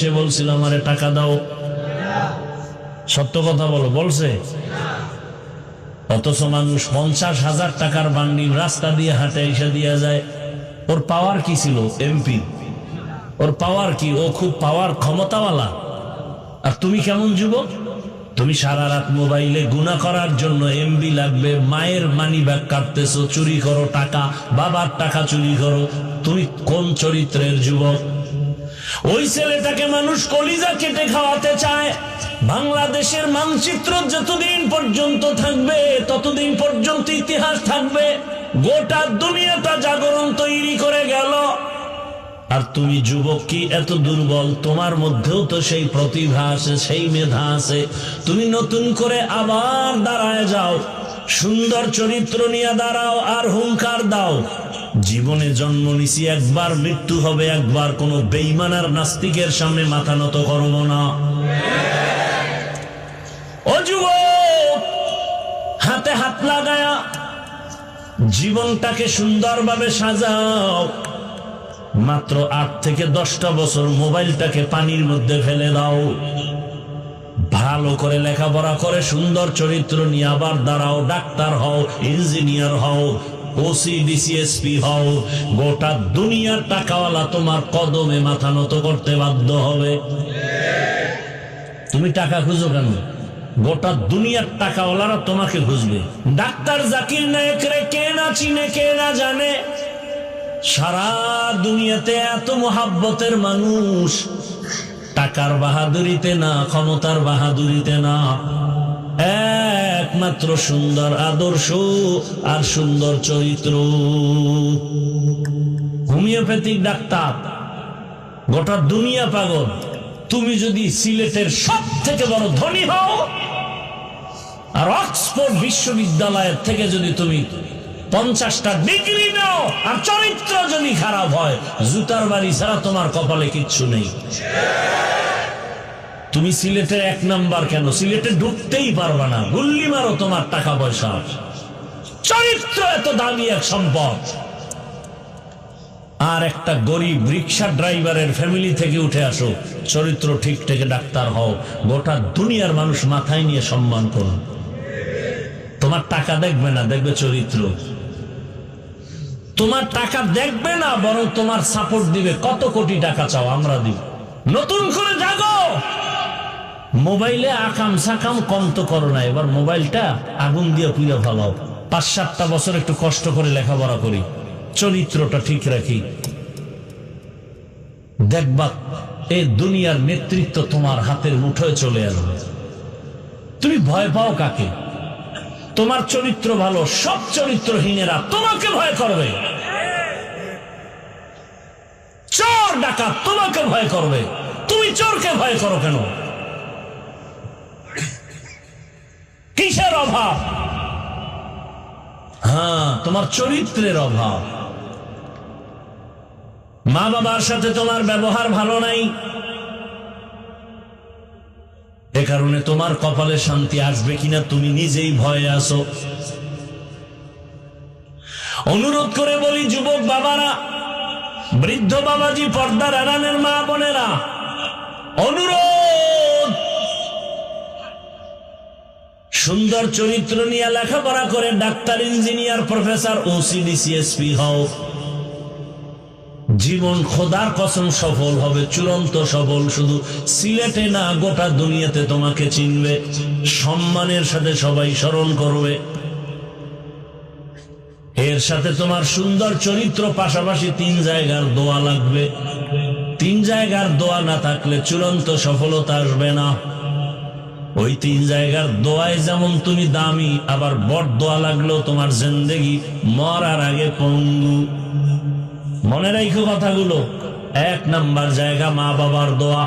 সে বলছিল, আমারে টাকা দাও। সত্য কথা বলো, বলছে। অথচ মানুষ পঞ্চাশ হাজার টাকার বান্ডিল রাস্তা দিয়ে হাটে, এসে দিয়ে যায়। ওর পাওয়ার কি ছিল? এমপি। ওর পাওয়ার কি? ও খুব পাওয়ার ক্ষমতাওয়ালা। আর তুমি কেমন যুবক? তুমি সারা রাত মোবাইলে গুণা করার জন্য এমবি লাগবে, মায়ের মানি ব্যাগ কাটতেছো, চুরি করো টাকা, বাবার টাকা চুরি করো। তুমি কোন চরিত্রের যুবক? ওই ছেলেটাকে মানুষ কলিজা কেটে খাওয়াতে চায়। বাংলাদেশের মানচিত্র যতদিন পর্যন্ত থাকবে, ততদিন পর্যন্ত ইতিহাস থাকবে। গোটা দুনিয়াটা জাগরণ তৈরি করে গেল। আর তুমি যুবক কি এত দুর্বল? তোমার মধ্যেও তো সেই প্রতিভা আছে, সেই মেধা আছে। তুমি নতুন করে আবার দাঁড়ায় যাও। সুন্দর চরিত্র নিয়ে দাঁড়াও আর হুঙ্কার দাও। জীবনে জন্ম নিছি, একবার মৃত্যু হবে, একবার কোনো বেইমানার নাস্তিকের সামনে মাথা নত করব না। হাতে হাত লাগায়া জীবনটাকে সুন্দরভাবে সাজাও। মাত্র আট থেকে দশটা বছর মোবাইলটাকে পানির মধ্যে ফেলে দাও। ভালো করে লেখাপড়া করে, সুন্দর চরিত্র নিয়ে আবার দাঁড়াও, ডাক্তার হও, ইঞ্জিনিয়ার হও, ওসি, ডিসিএসপি হও, গোটা দুনিয়ার টাকাওয়ালা তোমার কদমে মাথা নত করতে বাধ্য হবে। তুমি টাকা খুঁজো কেন? গোটা দুনিয়ার টাকাওয়ালারা তোমাকে খুঁজবে। ডাক্তার জাকির নায়ক রে, কে না চিনে, কে না জানে? সারা দুনিয়াতে এত মোহাব্বতের মানুষ। টাকার বাহাদুরিতে না, ক্ষমতার বাহাদুরিতে না। একমাত্র সুন্দর আদর্শ আর সুন্দর চরিত্র। হোমিওপ্যাথিক ডাক্তার, গোটা দুনিয়া পাগল। তুমি যদি সিলেটের সব থেকে বড় ধনী হও, আর অক্সফোর্ড বিশ্ববিদ্যালয়ের থেকে যদি তুমি পঞ্চাশটা ডিগ্রি নাও, আর চরিত্র যদি খারাপ হয়, জুতার বাড়ি ছাড়া তোমার কপালে কিচ্ছু নেই। তুমি সিলেটের এক নাম্বার কেন? সিলেটে ঢুকতেই পারবা না। গুল্লি মারো তোমার টাকা পয়সা। চরিত্র এত দামি এক সম্পদ। আর একটা গরিব রিক্সা ড্রাইভারের ফ্যামিলি থেকে উঠে আসো। চরিত্র ঠিক থেকে ডাক্তার হও। গোটা দুনিয়ার মানুষ মাথায় নিয়ে সম্মান করুন তোমার টাকা দেখবে না, দেখবে চরিত্র। তোমার টাকা দেখবে না, বরং তোমার সাপোর্ট দিবে। কত কোটি টাকা চাও, আমরা দিব। নতুন করে জাগো! মোবাইলে আকাম সাকাম কম তো করো না, এবার মোবাইলটা আগুন দিয়ে পুড়ে ফেলাও। পাঁচ সাতটা বছর একটু কষ্ট করে লেখাপড়া করি। চরিত্রটা ঠিক রাখি। দেখবা এই দুনিয়ার নেতৃত্ব তোমার হাতের মুঠোয় চলে আসবে। তুমি ভয় পাও কাকে? তোমার চরিত্র ভালো, সব চরিত্রহীনেরা তোমাকে ভয় করবে। চোর ডাকা তোমাকে ভয় করবে। তুমি চোরকে ভয় করো কেন? কিসের অভাব। হ্যাঁ তোমার চরিত্রের অভাব। মা বাবার সাথে তোমার ব্যবহার ভালো নাই। এ কারণে তোমার কপালে শান্তি আসবে কিনা তুমি নিজেই ভয়ে আসো অনুরোধ করে বলি, যুবক বাবারা, বৃদ্ধ বাবাজি, পর্দার আরামের মা বোনেরা, অনুরোধ! সুন্দর চরিত্র নিয়ে লেখাপড়া করে ডাক্তার, ইঞ্জিনিয়ার, প্রফেসর ওসিডিসিএসপি হও। জীবন খোদার কসম সফল হবে, চূড়ান্ত সফল। শুধু সিলেটে না, গোটা দুনিয়াতে তোমাকে চিনবে। সম্মানের সাথে সবাই স্মরণ করবে। এর সাথে তোমার সুন্দর চরিত্র পাশাপাশি তিন জায়গার দোয়া লাগবে। তিন জায়গার দোয়া না থাকলে চূড়ান্ত সফলতা আসবে না। ওই তিন জায়গার দোয়ায় যেমন তুমি দামি, আবার বট দোয়া লাগল তোমার জিন্দেগি মরার আগে পঙ্গু। মনে রাখো কথাগুলো, এক নাম্বার জায়গা মা বাবার দোয়া,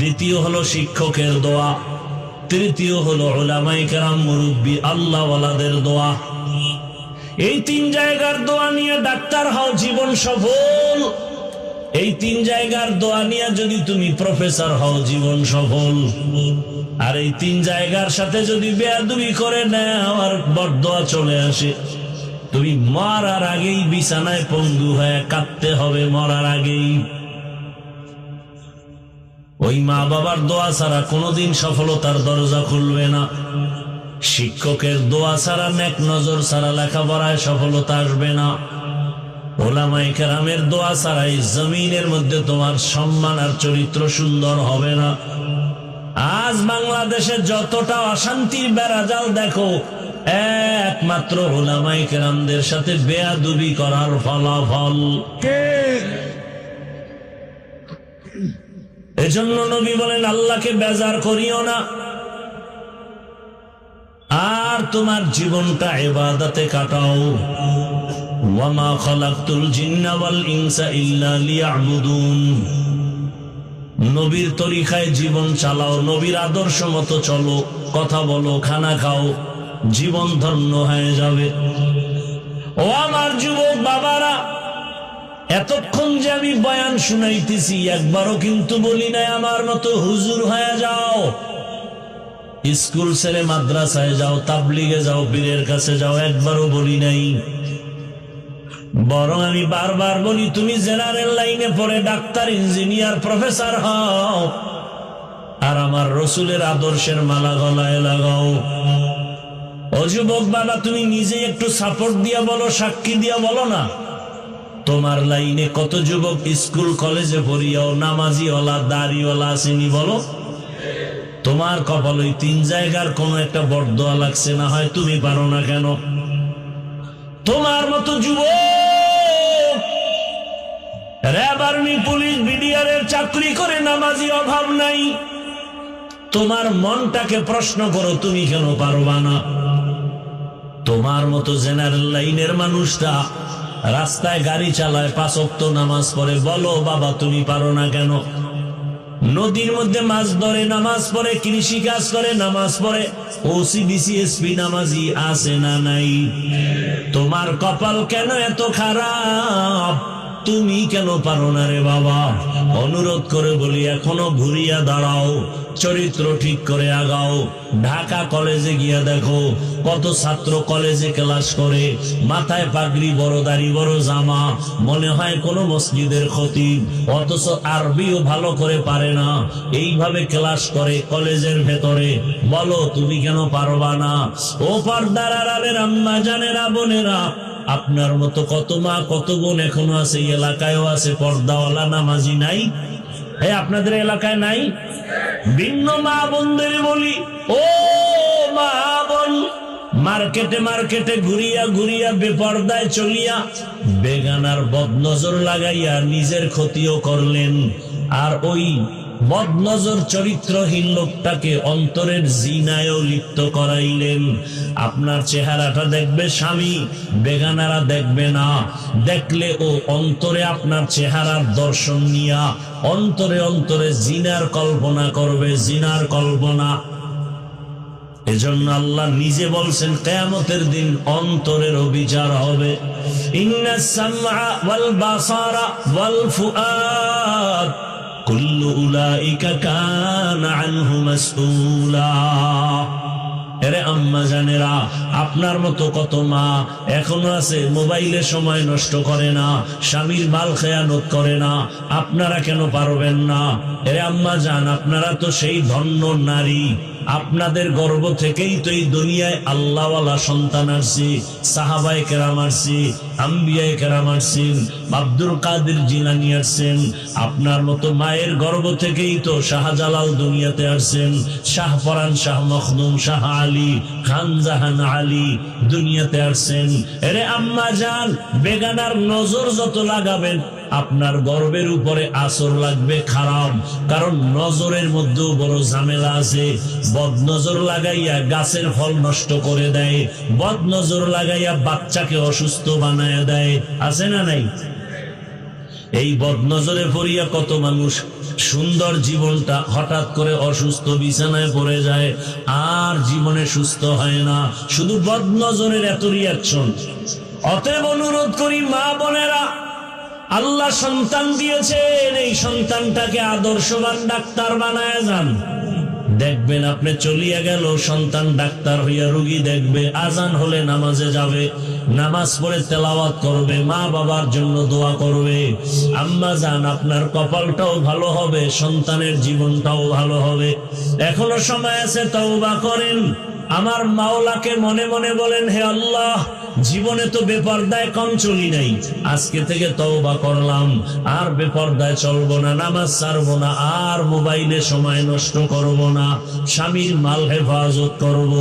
দ্বিতীয় হলো শিক্ষকের দোয়া, তৃতীয় হলো ওলামাই কেরাম, মুরব্বী আল্লাহওয়ালাদের দোয়া। এই তিন জায়গার দোয়া নিয়ে ডাক্তার হও জীবন সফল। এই তিন জায়গার দোয়া নিয়ে যদি তুমি প্রফেসর হও জীবন সফল। আর এই তিন জায়গার সাথে যদি বেয়াদুবি করে নেয়, আমার বরদোয়া চলে আসে। তুমি মরার আগেই বিছানায় পঙ্গু হয়ে কাঁদতে হবে মরার আগেই। ওই মা বাবার দোয়া ছাড়া কোনোদিন সফলতার দরজা খুলবে না। শিক্ষকের দোয়া ছাড়া নেক নজর ছাড়া লেখাপড়ায় সফলতা আসবে না। ওলামাই কেরামের দোয়া ছাড়া এই জমিনের মধ্যে তোমার সম্মান আর চরিত্র সুন্দর হবে না। আজ বাংলাদেশে যতটা অশান্তির বেড়াজাল দেখো একমাত্র ওলামাই কেরামদের সাথে বেয়াদুবি করার ফলাফল। এজন্য নবী বলেন আল্লাহকে বেজার করিও না। আর তোমার জীবনটা এবাদাতে কাটাও। ওয়ামা খালাকতুল জিন্না ওয়াল ইনসা ইল্লা লিয়াবুদুন। নবীর তরিকায় জীবন চালাও, নবীর আদর্শ মতো চলো, কথা বলো, খানা খাও, জীবন ধন্য হয়ে যাবে। ও আমার যুবক বাবারা, এতক্ষণ যে আমি বয়ান শুনাইতেছি, একবারও কিন্তু বলি নাই আমার মতো, হুজুর হয়ে যাও, স্কুল ছেড়ে মাদ্রাসায় যাও, তাবলিগে যাও বীরের কাছে যাও, একবারও বলি নাই। বরং আমি বারবার বলি, তুমি জেনারেল লাইনে পড়ে ডাক্তার, ইঞ্জিনিয়ার, প্রফেসর হও। আর আমার রসুলের আদর্শের মালা গলায় লাগাও। ও যুবক বাবা, তুমি নিজে একটু সাপোর্ট দিয়া বলো, সাক্ষী দিয়া বলো না। তোমার লাইনে কত যুবক স্কুল, কলেজে পড়িয়াও নামাজি ওলা দাড়িওয়ালা আসেনি বলো? তোমার কপাল ওই তিন জায়গার কোন একটা বরদোয়া লাগছে না, হয় তুমি পারো না কেন? তোমার মতো যুবক। র্যাব আর্মি, পুলিশ, বিডিআর এর চাকরি করে নামাজি অভাব নাই। তোমার মনটাকে প্রশ্ন করো, তুমি কেন পারবা না? তোমার মতো জেনারেল লাইনের মানুষটা রাস্তায় গাড়ি চালায় পাঁচক্ত নামাজ পড়ে, বলো, বাবা, তুমি পারো না কেন? নদীর মধ্যে মাছ ধরে, নামাজ পড়ে, কৃষি কাজ করে, নামাজ পড়ে। ওসি বিসিএসপি নামাজি আছে না নাই? তোমার কপাল কেন এত খারাপ? তুমি কেন পারো না রে বাবা? অনুরোধ করে বলি, এখনও ঘুরিয়া দাঁড়াও, চরিত্র ঠিক করে আগাও। ঢাকা কলেজে গিয়া দেখো, কত ছাত্র কলেজে ক্লাস করে, মাথায় পাগড়ি, বড় দাড়ি, বড় জামা, মনে হয় কোনো মসজিদের ক্ষতি অথচ আরবিও ভালো করে পারে না। এইভাবে ক্লাস করে কলেজের ভেতরে। বলো, তুমি কেন পারবা না? ও পর্দার আড়ালের আম্মা, জানেরা, বোনেরা আপনার মতো কত মা, কত বোন এখনও আছে এলাকায়ও আছে, পর্দাওয়ালা, নামাজি নাই? এই আপনাদের এলাকায় নাই? ভিন্ন মা বোনদের বলি, ও মা বোন, মার্কেটে মার্কেটে ঘুরিয়া ঘুরিয়া বেপর্দায় চলিয়া বেগানার বদনজর লাগাইয়া নিজের ক্ষতিও করলেন। আর ওই বদনজর চরিত্রহীন লোকটাকে অন্তরের জিনায়ও লিপ্ত করাইলেন। আপনার চেহারাটা দেখবে স্বামী, বেগানারা দেখবে না। দেখলে ও অন্তরে আপনার চেহারার দর্শন নিয়া অন্তরে অন্তরে জিনার কল্পনা করবে, জিনার কল্পনা। এজন্য আল্লাহ নিজে বলছেন, কেয়ামতের দিন অন্তরের অবিচার হবে। ইন্নাস সামআ ওয়াল বাসারা ওয়াল ফুআদ আপনার মতো কত মা এখনও আছে, মোবাইলে সময় নষ্ট করে না, স্বামীর মাল খেয়ানত করে না, আপনারা কেন পারবেন না? এরে আম্মা জান, আপনারা তো সেই ধন্য নারী। আপনাদের গর্ব থেকেই তো এই দুনিয়ায় আল্লাহওয়ালা সন্তান আসছে সাহাবাই কেরাম আসছে আপনার মতো মায়ের থেকেই তো শাহজালাল দুনিয়াতে আসছেন। শাহ মখদুম, শাহ আলী, খান জাহান আলী দুনিয়াতে আসছেন। এরে আম্মা যান বেগানার নজর যত লাগাবেন, আপনার গর্বের উপরে আসর লাগবে খারাপ, কারণ নজরের মধ্যেও বড় ঝামেলা আছে। বদ নজর লাগাইয়া গাছের ফল নষ্ট করে দেয় বদ নজর লাগাইয়া বাচ্চাকে অসুস্থ বানায় দেয়, আছে না নাই? এই বদনজরে পড়িয়া কত মানুষ সুন্দর জীবনটা হঠাৎ করে অসুস্থ বিছানায় পড়ে যায়, আর জীবনে সুস্থ হয় না, শুধু বদনজরের এত রিয়াকশন অতএব অনুরোধ করি মা বোনেরা, আল্লাহ সন্তান দিয়েছেন, এই সন্তানটাকে আদর্শবান ডাক্তার বানায় যান। দেখবেন আপনি চলিয়া গেল, সন্তান ডাক্তার হইয়া রুগী দেখবে, আজান হলে নামাজে যাবে, নামাজ পড়ে তেলাওয়াত করবে, মা বাবার জন্য দোয়া করবে। আম্মা জান, আপনার কপালটাও ভালো হবে, সন্তানের জীবনটাও ভালো হবে। এখনও সময় আছে, তওবা করেন। আমার মাওলাকে মনে মনে বলেন, হে আল্লাহ জীবনে তো বেপর্দায় কম চলি নাই। আজকে থেকে তওবা করলাম। আর বেপর্দায় চলবো না, নামাজ ছাড়বো না, আর মোবাইলে সময় নষ্ট করব না। স্বামীর মাল হেফাজত করব।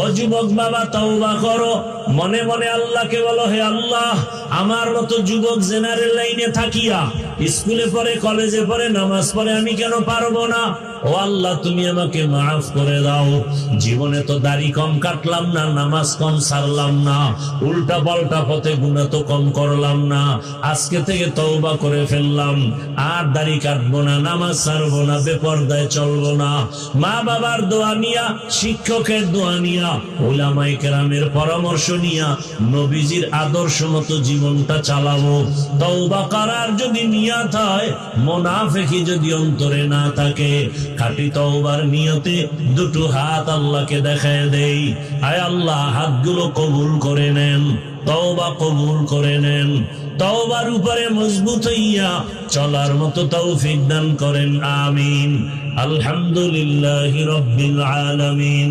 ও যুবক বাবা, তওবা করো। মনে মনে আল্লাহকে বলো, হে আল্লাহ, আমার মতো যুবক জেনারেল লাইনে থাকিয়া, স্কুলে পড়ে, কলেজে পড়ে, নামাজ পড়ে আমি কেন পারব না? ও আল্লাহ, তুমি আমাকে মাফ করে দাও। জীবনে তো দাড়ি কম কাটলাম না, নামাজ কম সারলাম না। উল্টা পাল্টা পথে গুণা তো কম করলাম না। আজকে থেকে তওবা করে ফেললাম। আর দাড়ি কাটবো না, নামাজ সারবো না, বেপর্দায় চলবো না। মা বাবার দোয়া নিয়া, শিক্ষকের দোয়া নিয়া ওলামাই কেরামের পরামর্শ নিয়া, নবীজির আদর্শ মতো জীবনটা চালাবো। তওবা করার যদি নিয়াত হয়, মোনাফেকি যদি অন্তরে না থাকে, খাটি তওবার নিয়তে দুটো হাত আল্লাহকে দেখায় দেই। আয় আল্লাহ, হাতগুলো কবুল করে নেন, তওবা কবুল করে নেন। তওবার উপরে মজবুত হইয়া চলার মতো তৌফিক দান করেন, আমিন। আলহামদুলিল্লাহি রাব্বিল আলামিন।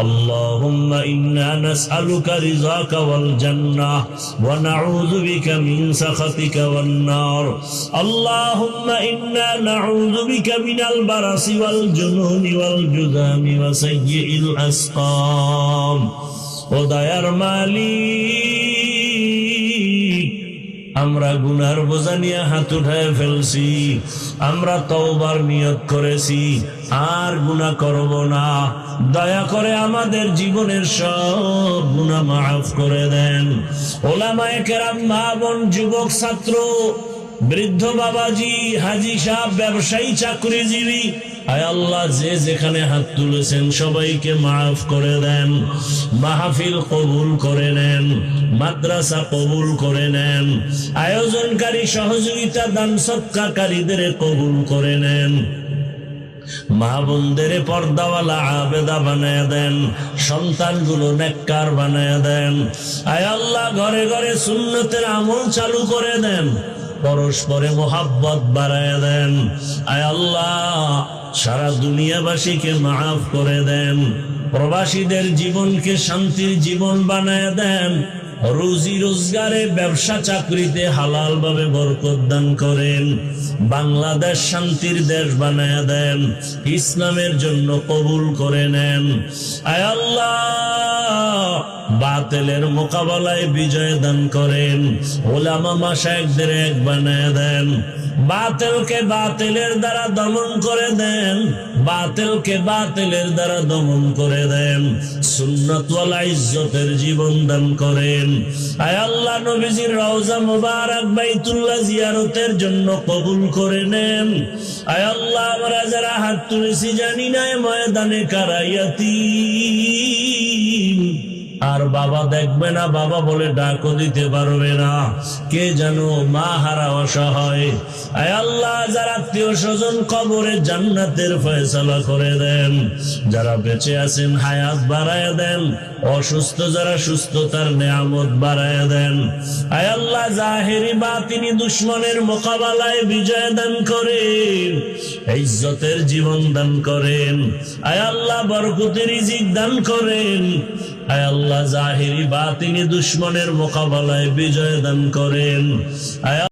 اللهم إنا نسألك رضاك والجنة ونعوذ بك من سخطك والنار. اللهم إنا نعوذ بك من البرص والجنون والجذام وسيء الأسقام. ودير ماليك আমরা গুনার বোঝা নিয়ে হাত উঠায় ফেলছি, আমরা তওবার নিয়ত করেছি, আর গুনাহ করব না। দয়া করে আমাদের জীবনের সব গুনাহ মাফ করে দেন। ওলামায়ে কেরাম, মা বোন, যুবক, ছাত্র, বৃদ্ধ বাবাজি, হাজি সাহেব, ব্যবসায়ী, চাকরিজীবী আয় আল্লাহ, যে যেখানে হাত তুলেছেন সবাইকে মাফ করে দেন, মাহফিল কবুল করে নেন, মাদ্রাসা কবুল করে নেন, আয়োজনকারী সহযোগিতা, দান সৎকারীদের কবুল করে নেন। মা পর্দাওয়ালা আবেদা বানায় দেন, সন্তানগুলো নেককার বানায় দেন। আয় আল্লাহ, ঘরে ঘরে সুন্নতের আমল চালু করে দেন, পরস্পরে মোহাব্বত বাড়ায় দেন। আয় আল্লাহ সারা দুনিয়াবাসীকে মাফ করে দেন। প্রবাসীদের জীবনকে শান্তির জীবন বানায় দেন। রুজি রোজগারে ব্যবসা চাকরিতে হালাল ভাবে বরকত দান করেন। বাংলাদেশ শান্তির দেশ বানায় দেন। ইসলামের জন্য কবুল করে নেন। আয় আল্লাহ, বাতেলের মোকাবেলায় বিজয় দান করেন। ওলামা মাসায়কদের এক বানায় দেন। বাতেলকে বাতিলের দ্বারা দমন করে দেন। বাতিলকে বাতিলের দ্বারা দমন করে দেন। সুন্নতওয়ালা ইজ্জতের জীবন দান করেন। আয় আল্লাহ নবীজির রওজা মুবারক বাইতুল্লাহ জিয়ারতের জন্য কবুল করে নেন। আল্লাহ আমরা যারা হাত তুলেছি জানি না ময়দানে কারাইয়াতি আর বাবা দেখবে না, বাবা বলে ডাকও দিতে পারবে না। কে জানো মা হারা অসহায়। আল্লাহ, যারা আত্মীয় স্বজন কবরে জান্নাতের ফয়সালা করে দেন। যারা বেঁচে আছেন, হায়াত বাড়ায় দেন। অসুস্থ যারা সুস্থতার নেয়ামত বাড়ায় দেন। আয় আল্লাহ, জাহেরি বা তিনি দুশ্মনের মোকাবেলায় বিজয় দান করেন। ইজ্জতের জীবন দান করেন। আয় আল্লাহ, বরকতের রিজিক দান করেন। আয় আল্লাহ জাহিরি বা তিনি দুশ্মনের মোকাবেলায় বিজয় দান করেন। আয়